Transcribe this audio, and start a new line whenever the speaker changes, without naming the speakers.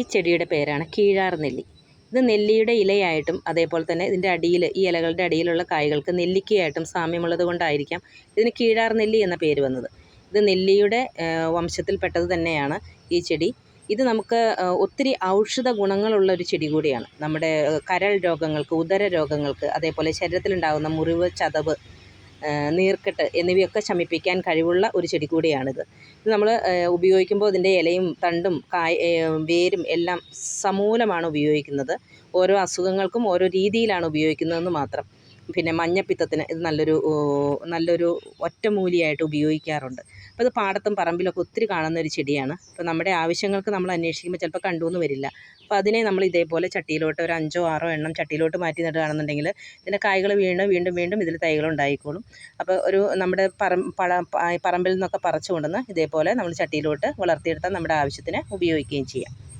ഈ ചെടിയുടെ പേരാണ് കീഴാർ നെല്ലി. ഇത് നെല്ലിയുടെ ഇലയായിട്ടും അതേപോലെ തന്നെ ഇതിന്റെ അടിയിൽ ഈ ഇലകളുടെ അടിയിലുള്ള കായ്കൾക്ക് നെല്ലിക്കയായിട്ടും സാമ്യമുള്ളത് കൊണ്ടായിരിക്കാം ഇതിന് കീഴാർ നെല്ലി എന്ന പേര് വന്നത്. ഇത് നെല്ലിയുടെ വംശത്തിൽപ്പെട്ടത് തന്നെയാണ് ഈ ചെടി. ഇത് നമുക്ക് ഒത്തിരി ഔഷധ ഗുണങ്ങളുള്ള ഒരു ചെടി കൂടിയാണ്. നമ്മുടെ കരൾ രോഗങ്ങൾക്ക് ഉദര രോഗങ്ങൾക്ക് അതേപോലെ ശരീരത്തിലുണ്ടാകുന്ന മുറിവ് ചതവ് നീർക്കെട്ട് എന്നിവയൊക്കെ ശമിപ്പിക്കാൻ കഴിവുള്ള ഒരു ചെടി കൂടിയാണിത്. ഇത് നമ്മൾ ഉപയോഗിക്കുമ്പോൾ ഇതിന്റെ ഇലയും തണ്ടും കായ വേരും എല്ലാം സമൂലമാണ് ഉപയോഗിക്കുന്നത്. ഓരോ അസുഖങ്ങൾക്കും ഓരോ രീതിയിലാണ് ഉപയോഗിക്കുന്നതെന്ന് മാത്രം. പിന്നെ മഞ്ഞപ്പിത്തത്തിന് ഇത് നല്ലൊരു നല്ലൊരു ഒറ്റമൂലിയായിട്ട് ഉപയോഗിക്കാറുണ്ട്. അപ്പോൾ ഇത് പാടത്തും പറമ്പിലൊക്കെ ഒത്തിരി കാണുന്ന ഒരു ചെടിയാണ്. അപ്പോൾ നമ്മുടെ ആവശ്യങ്ങൾക്ക് നമ്മൾ അന്വേഷിക്കുമ്പോൾ ചിലപ്പോൾ കണ്ടു എന്ന് വരില്ല. അപ്പോൾ അതിനെ നമ്മൾ ഇതേപോലെ ചട്ടിയിലോട്ട് ഒരു അഞ്ചോ ആറോ എണ്ണം ചട്ടിയിലോട്ട് മാറ്റി നടുകയാണെന്നുണ്ടെങ്കിൽ ഇതിന്റെ കായ്കൾ വീണ് വീണ്ടും വീണ്ടും ഇതിൽ തൈകൾ ഉണ്ടായിക്കോളും. അപ്പോൾ ഒരു നമ്മുടെ പറം പറമ്പിൽ നിന്നൊക്കെ പറിച്ചു കൊണ്ടുവന്ന് ഇതേപോലെ നമ്മൾ ചട്ടിയിലോട്ട് വളർത്തിയെടുത്താൽ നമ്മുടെ ആവശ്യത്തിന് ഉപയോഗിക്കുകയും ചെയ്യാം.